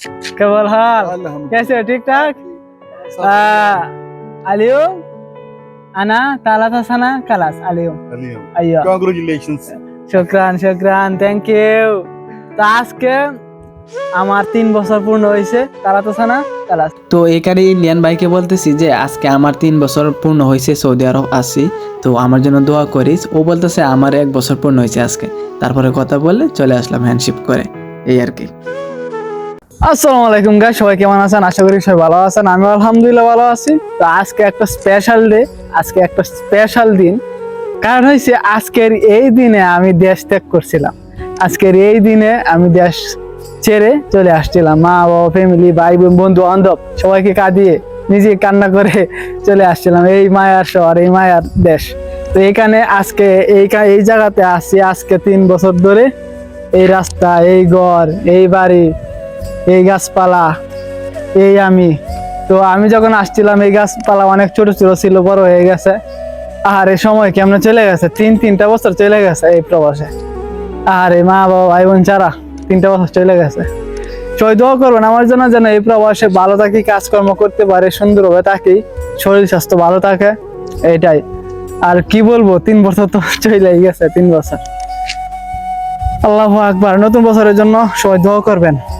क्या बोल हाल अल्हम्दुलिल्लाह कैसे हो ठीक ठाक আলিও আনা তালাতা সানা কালাস আলিও আইয়া কংগ্রেচুলেশনস শুক্রান শুক্রান থ্যাংক ইউ তো আজকে আমার তিন বছর পূর্ণ হয়েছে তালাতা সানা কালাস তো এখানে ইন্ডিয়ান ভাইকে বলতেছি যে আজকে আমার তিন বছর পূর্ণ হয়েছে সৌদি আরব আসি তো আমার জন্য দোয়া করিস ও বলতেছে আমার এক বছর পূর্ণ হয়েছে আজকে তারপরে কথা বললে চলে আসলাম হ্যান্ডশিপ করে এই আর কি আসসালামু আলাইকুম গাইস সবাই কেমন আছেন? আশা করি সবাই ভালো আছেন আমি আলহামদুলিল্লাহ ভালো আছি। তো আজকে একটা স্পেশাল ডে আজকে একটা স্পেশাল দিন। কারণ হয়েছে আজকের এই দিনে আমি দেশ ত্যাগ করছিলাম। আজকের এই দিনে আমি দেশ ছেড়ে চলে আসছিলাম। মা, বাবা ফ্যামিলি ভাই, বোন, বন্ধু, বান্ধব, সবাইকে কাঁদিয়ে নিজে কান্না করে চলে আসছিলাম। এই মায়ার শহর, এই মায়ার দেশ। তো এখানে আজকে এই এই জায়গাতে আসছি আজকে তিন বছর ধরে। এই রাস্তা, এই ঘর, এই বাড়ি এই গাছপালা, এই আমি। তো আমি যখন আসছিলাম, এই গাছপালা অনেক ছোট ছোট ছিল বড় হয়ে গেছে। আর এই সময় কেমন চলে গেছে? তিন, তিনটা বছর চলে গেছে এই প্রবাসে। আর এই মা, বাবা ভাই বোন ছাড়া তিনটা বছর চলে গেছে। সবাই দোয়া করবেন, আমার জন্য যেন এই প্রবাসে ভালো থাকি, কাজকর্ম করতে পারে, সুন্দরভাবে থাকি, শরীর স্বাস্থ্য ভালো থাকে, এটাই। আর কি বলব, তিন বছর তো চলেই গেছে, তিন বছর। আল্লাহ আকবার, নতুন বছরের জন্য সবাই দোয়া করবেন।